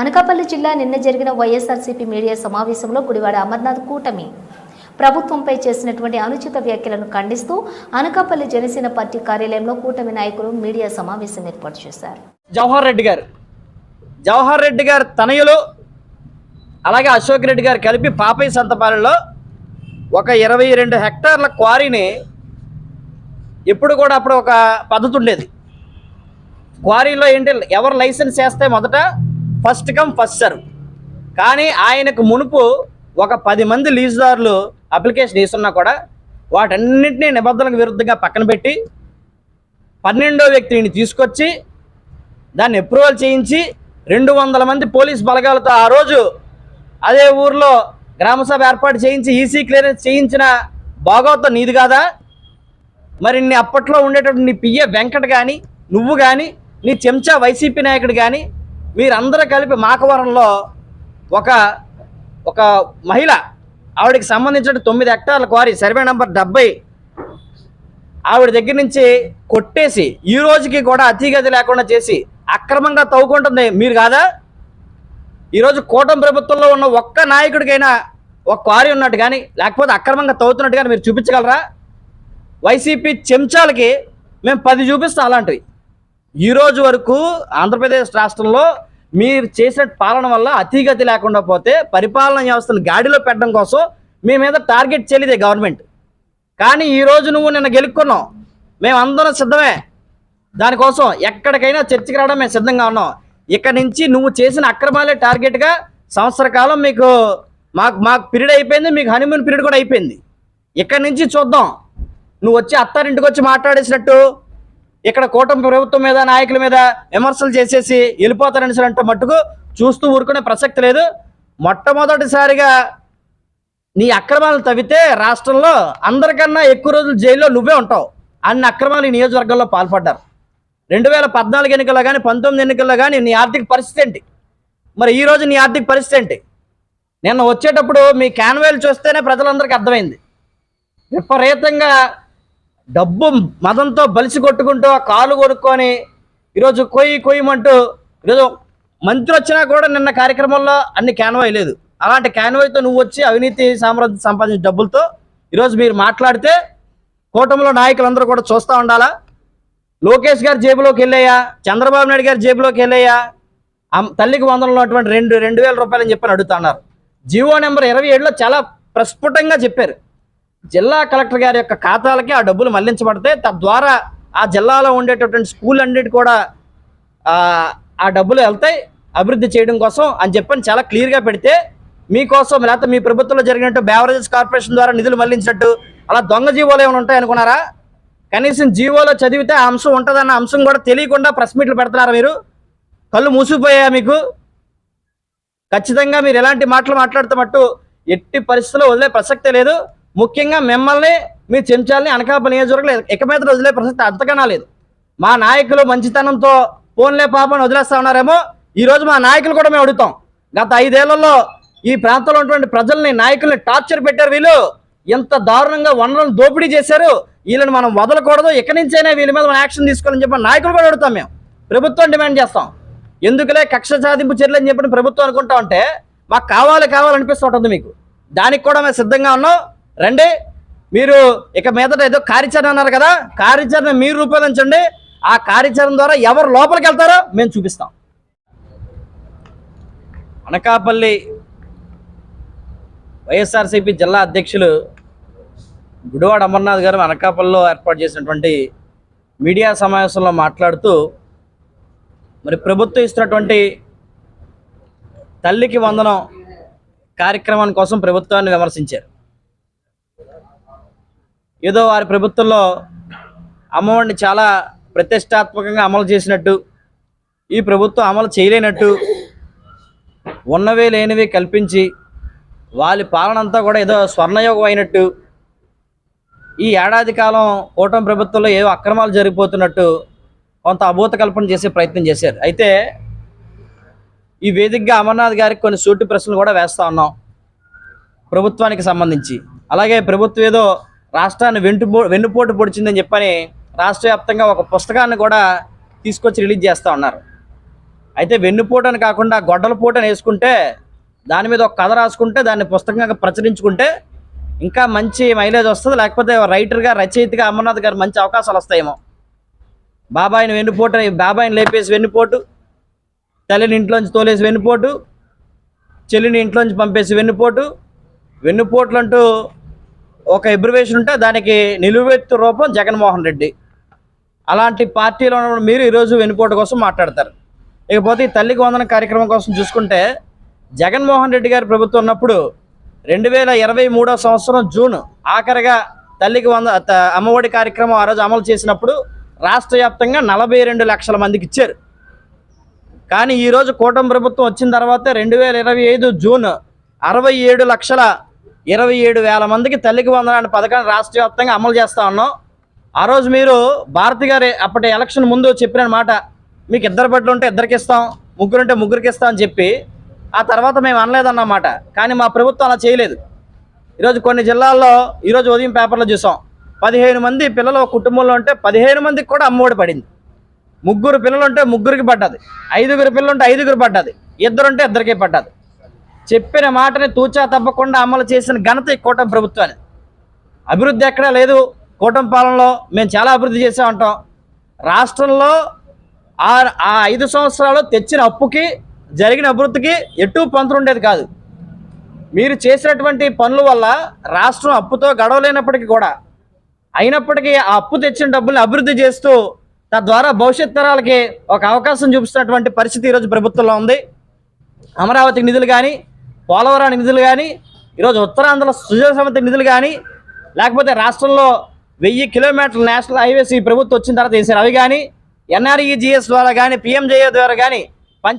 అనకాపల్లి జిల్లా నిన్న జరిగిన వైఎస్ఆర్సీపీ మీడియా సమావేశంలో గుడివాడ అమర్నాథ్ కూటమి ప్రభుత్వంపై చేసినటువంటి అనుచిత వ్యాఖ్యలను ఖండిస్తూ అనకాపల్లి జనసేన పార్టీ కార్యాలయంలో కూటమి నాయకులు మీడియా సమావేశం ఏర్పాటు చేశారు. జవహర్ రెడ్డి గారు. జవహర్ రెడ్డి గారు తనయులు అలాగే అశోక్ రెడ్డి గారు కలిపి పాపయ్య సంతపాలెంలో ఒక ఇరవై రెండు హెక్టార్ల క్వారీని ఎప్పుడు కూడా అప్పుడు ఒక పద్ధతి ఉండేది. క్వారీలో ఏంటి ఎవరు లైసెన్స్ చేస్తే మొదట ఫస్ట్ కమ్ ఫస్ట్ సర్వ్ కానీ ఆయనకు మునుపు ఒక పది మంది లీజుదారులు అప్లికేషన్ వేస్తున్నా కూడా వాటన్నింటినీ నిబంధనలకు విరుద్ధంగా పక్కన పెట్టి పన్నెండో వ్యక్తిని తీసుకొచ్చి దాన్ని అప్రూవల్ చేయించి రెండు వందల మంది పోలీస్ బలగాలతో ఆ రోజు అదే ఊర్లో గ్రామసభ ఏర్పాటు చేయించి ఈసీ క్లియరెన్స్ చేయించిన భాగవతం నీది కాదా? మరి నీ అప్పట్లో ఉండేటటువంటి నీ పియ్య వెంకట్ కానీ నువ్వు కానీ నీ చెంచా వైసీపీ నాయకుడు కానీ మీరందరూ కలిపి మాకవరంలో ఒక ఒక మహిళ ఆవిడకి సంబంధించిన తొమ్మిది హెక్టార్ల క్వారీ సర్వే నెంబర్ డెబ్బై ఆవిడ దగ్గర నుంచి కొట్టేసి ఈ రోజుకి కూడా అతిగతి లేకుండా చేసి అక్రమంగా తవ్వుకుంటుంది. మీరు కాదా? ఈరోజు కూటమి ప్రభుత్వంలో ఉన్న ఒక్క నాయకుడికైనా ఒక క్వారీ ఉన్నట్టు కానీ లేకపోతే అక్రమంగా తవ్వుతున్నట్టు కానీ మీరు చూపించగలరా? వైసీపీ చెంచాలకి మేము పది చూపిస్తాం అలాంటివి. ఈ రోజు వరకు ఆంధ్రప్రదేశ్ రాష్ట్రంలో మీరు చేసిన పాలన వల్ల అతిగతి లేకుండా పోతే పరిపాలన వ్యవస్థను గాడిలో పెట్టడం కోసం మీ మీద టార్గెట్ చేయలేదే గవర్నమెంట్. కానీ ఈరోజు నువ్వు నిన్న గెలుక్కున్నావు. మేమందరం సిద్ధమే. దానికోసం ఎక్కడికైనా చర్చకి రావడం మేము సిద్ధంగా ఉన్నాం. ఇక్కడ నుంచి నువ్వు చేసిన అక్రమాలే టార్గెట్గా సంవత్సర కాలం మీకు మాకు మాకు పీరియడ్ అయిపోయింది మీకు హనీమూన్ పీరియడ్ కూడా అయిపోయింది. ఇక్కడి నుంచి చూద్దాం. నువ్వు వచ్చి అత్తారింటికి వచ్చి మాట్లాడేసినట్టు ఇక్కడ కూటమి ప్రభుత్వం మీద నాయకుల మీద విమర్శలు చేసేసి వెళ్ళిపోతారని అంటే మట్టుకు చూస్తూ ఊరుకునే ప్రసక్తి లేదు. మొట్టమొదటిసారిగా నీ అక్రమాలు తవ్వితే రాష్ట్రంలో అందరికన్నా ఎక్కువ రోజులు జైల్లో నువ్వే ఉంటావు. అన్ని అక్రమాలు ఈ నియోజకవర్గంలో పాల్పడ్డారు. రెండు వేల పద్నాలుగు ఎన్నికల్లో కానీ పంతొమ్మిది ఎన్నికల్లో కానీ నీ ఆర్థిక పరిస్థితి ఏంటి? మరి ఈ రోజు నీ ఆర్థిక పరిస్థితి ఏంటి? నిన్న వచ్చేటప్పుడు మీ క్యాన్వేలు చూస్తేనే ప్రజలందరికీ అర్థమైంది. విపరీతంగా డబ్బు మదంతో బలిసి కొట్టుకుంటూ ఆ కాలు కొనుక్కొని ఈరోజు కొయ్యి కొయ్యమంటూ ఈరోజు మంత్రి వచ్చినా కూడా నిన్న కార్యక్రమంలో అన్ని క్యాన్వాయ్ లేదు. అలాంటి క్యాన్వాయ్తో నువ్వు వచ్చి అవినీతి సామ్రాజ్యం సంపాదించిన డబ్బులతో ఈరోజు మీరు మాట్లాడితే కూటమిలో నాయకులందరూ కూడా చూస్తూ ఉండాలా? లోకేష్ గారి జేబులోకి వెళ్ళాయా చంద్రబాబు నాయుడు గారి జేబులోకి వెళ్ళాయా తల్లికి వందలు ఉన్నటువంటి రెండు రెండు వేల రూపాయలు అని చెప్పని అడుగుతున్నారు జియో నెంబర్ ఇరవై ఏడులో చాలా ప్రస్ఫుటంగా చెప్పారు. జిల్లా కలెక్టర్ గారి యొక్క ఖాతాలకి ఆ డబ్బులు మళ్ళించబడతాయి. తద్వారా ఆ జిల్లాలో ఉండేటటువంటి స్కూల్ అన్నిటి కూడా ఆ, డబ్బులు వెళ్తాయి. అభివృద్ధి చేయడం కోసం అని చెప్పని చాలా క్లియర్గా పెడితే మీకోసం లేకపోతే మీ ప్రభుత్వంలో జరిగినట్టు బేవరేజెస్ కార్పొరేషన్ ద్వారా నిధులు మళ్ళించినట్టు అలా దొంగ జీవోలు ఏమైనా ఉంటాయి అనుకున్నారా? కనీసం జీవోలో చదివితే ఆ అంశం ఉంటుందన్న అంశం కూడా తెలియకుండా ప్రెస్ మీట్లు పెడుతున్నారా మీరు? కళ్ళు మూసిపోయా మీకు? ఖచ్చితంగా మీరు ఎలాంటి మాటలు మాట్లాడితే మట్టు ఎట్టి పరిస్థితుల్లో వదిలే ప్రసక్తే లేదు. ముఖ్యంగా మిమ్మల్ని మీ చెంచాలని అనకాపల్లి నియోజకవర్గంలో ఇక మీద వదిలే ప్రసక్తి అంతకన్నా లేదు. మా నాయకులు మంచితనంతో ఫోన్లే పాపని వదిలేస్తా ఉన్నారేమో ఈ రోజు మా నాయకులు కూడా మేము అడుగుతాం. గత ఐదేళ్ళలో ఈ ప్రాంతంలో ఉన్నటువంటి ప్రజల్ని నాయకుల్ని టార్చర్ పెట్టారు వీళ్ళు. ఎంత దారుణంగా వనరులను దోపిడీ చేశారు. వీళ్ళని మనం వదలకూడదు. ఎక్కడి నుంచైనా వీళ్ళ మీద మనం యాక్షన్ తీసుకోవాలని చెప్పి నాయకులు కూడా అడుగుతాం మేము. ప్రభుత్వం డిమాండ్ చేస్తాం. ఎందుకులే కక్ష సాధింపు చర్యలు అని చెప్పిన ప్రభుత్వం అనుకుంటా ఉంటే మాకు కావాలి కావాలనిపిస్తూ ఉంటుంది మీకు. దానికి కూడా మేము సిద్ధంగా ఉన్నాం. రండి. మీరు ఇక మీదట ఏదో కార్యాచరణ అన్నారు కదా కార్యాచరణ మీరు రూపొందించండి ఆ కార్యాచరణ ద్వారా ఎవరు లోపలికి వెళ్తారో మేము చూపిస్తాం. అనకాపల్లి వైఎస్ఆర్సీపీ జిల్లా అధ్యక్షులు గుడివాడ అమర్నాథ్ గారు అనకాపల్లిలో ఏర్పాటు చేసినటువంటి మీడియా సమావేశంలో మాట్లాడుతూ మరి ప్రభుత్వం ఇస్తున్నటువంటి తల్లికి వందనం కార్యక్రమాన్ని కోసం ప్రభుత్వాన్ని విమర్శించారు. ఏదో వారి ప్రభుత్వంలో అమ్మఒడిని చాలా ప్రతిష్టాత్మకంగా అమలు చేసినట్టు ఈ ప్రభుత్వం అమలు చేయలేనట్టు ఉన్నవే లేనివి కల్పించి వాళ్ళ పాలనంతా కూడా ఏదో స్వర్ణయోగం అయినట్టు ఈ ఏడాది కాలం కూటమి ప్రభుత్వంలో ఏవో అక్రమాలు జరిగిపోతున్నట్టు కొంత అభూత కల్పన చేసే ప్రయత్నం చేశారు. అయితే ఈ వేదికగా అమర్నాథ్ గారికి కొన్ని సూటి ప్రశ్నలు కూడా వేస్తూ ఉన్నాం ప్రభుత్వానికి సంబంధించి. అలాగే ప్రభుత్వం ఏదో రాష్ట్రాన్ని వెంటుపో వెన్నుపోటు పొడిచిందని చెప్పని రాష్ట్ర వ్యాప్తంగా ఒక పుస్తకాన్ని కూడా తీసుకొచ్చి రిలీజ్ చేస్తూ ఉన్నారు. అయితే వెన్నుపోటు అని కాకుండా గొడ్డల పూట వేసుకుంటే దాని మీద ఒక కథ రాసుకుంటే దాన్ని పుస్తకంగా ప్రచురించుకుంటే ఇంకా మంచి మైలేజ్ వస్తుంది. లేకపోతే రైటర్గా రచయితగా అమర్నాథ్ గారు మంచి అవకాశాలు వస్తాయేమో. బాబాయిని వెన్నుపోటు బాబాయిని లేపేసి వెన్నుపోటు తల్లిని ఇంట్లోంచి తోలేసి వెన్నుపోటు చెల్లిని ఇంట్లోంచి పంపేసి వెన్నుపోటు వెన్నుపోట్లు అంటూ ఒక ఎబ్రివేషన్ ఉంటే దానికి నిలువెత్తు రూపం జగన్మోహన్ రెడ్డి. అలాంటి పార్టీలో ఉన్న మీరు ఈరోజు వెనుకోట కోసం మాట్లాడతారు. ఇకపోతే ఈ తల్లికి వందన కార్యక్రమం కోసం చూసుకుంటే జగన్మోహన్ రెడ్డి గారి ప్రభుత్వం ఉన్నప్పుడు రెండు వేల ఇరవై మూడో సంవత్సరం జూన్ ఆఖరిగా తల్లికి వంద త- అమ్మఒడి కార్యక్రమం ఆ రోజు అమలు చేసినప్పుడు రాష్ట్ర వ్యాప్తంగా నలభై రెండు లక్షల మందికి ఇచ్చారు. కానీ ఈరోజు కూటమి ప్రభుత్వం వచ్చిన తర్వాత రెండు వేల ఇరవై ఐదు జూన్ అరవై ఏడు లక్షల ఇరవై ఏడు వేల మందికి తల్లికి వందనాన్ని పథకాన్ని రాష్ట్ర వ్యాప్తంగా అమలు చేస్తూ ఉన్నాం. ఆ రోజు మీరు భారతి గారి అప్పటి ఎలక్షన్ ముందు చెప్పిన మాట మీకు ఇద్దరు బట్టలు ఉంటే ఇద్దరికి ఇస్తాం ముగ్గురు ఉంటే ముగ్గురికి ఇస్తాం అని చెప్పి ఆ తర్వాత మేము అనలేదన్నమాట కానీ మా ప్రభుత్వం అలా చేయలేదు. ఈరోజు కొన్ని జిల్లాల్లో ఈరోజు ఉదయం పేపర్లో చూసాం. పదిహేను మంది పిల్లలు కుటుంబంలో ఉంటే పదిహేను మందికి కూడా అమ్మఒడి పడింది. ముగ్గురు పిల్లలు ఉంటే ముగ్గురికి పడ్డది. ఐదుగురు పిల్లలు ఉంటే ఐదుగురు పడ్డది. ఇద్దరుంటే ఇద్దరికే పడ్డది. చెప్పిన మాటని తూచా తప్పకుండా అమలు చేసిన ఘనత ఈ కూటమి ప్రభుత్వాన్ని అభివృద్ధి ఎక్కడా లేదు. కూటమి పాలనలో మేము చాలా అభివృద్ధి చేసామంటాం రాష్ట్రంలో ఆ ఆ ఐదు సంవత్సరాలు తెచ్చిన అప్పుకి జరిగిన అభివృద్ధికి ఎటు పంతులు ఉండేది కాదు. మీరు చేసినటువంటి పనుల వల్ల రాష్ట్రం అప్పుతో గడవలేనప్పటికీ కూడా అయినప్పటికీ ఆ అప్పు తెచ్చిన డబ్బుల్ని అభివృద్ధి చేస్తూ తద్వారా భవిష్యత్ తరాలకి ఒక అవకాశం చూపిస్తున్నటువంటి పరిస్థితి ఈరోజు ప్రభుత్వంలో ఉంది. అమరావతి నిధులు కానీ పోలవరానికి నిధులు కానీ ఈరోజు ఉత్తరాంధ్ర సుజల సమితి నిధులు కానీ లేకపోతే రాష్ట్రంలో వెయ్యి కిలోమీటర్ల నేషనల్ హైవేస్ ఈ ప్రభుత్వం వచ్చిన తర్వాత వేసారు అవి కానీ ఎన్ఆర్ఈజిఎస్ ద్వారా కానీ పిఎంజేఏ ద్వారా కానీ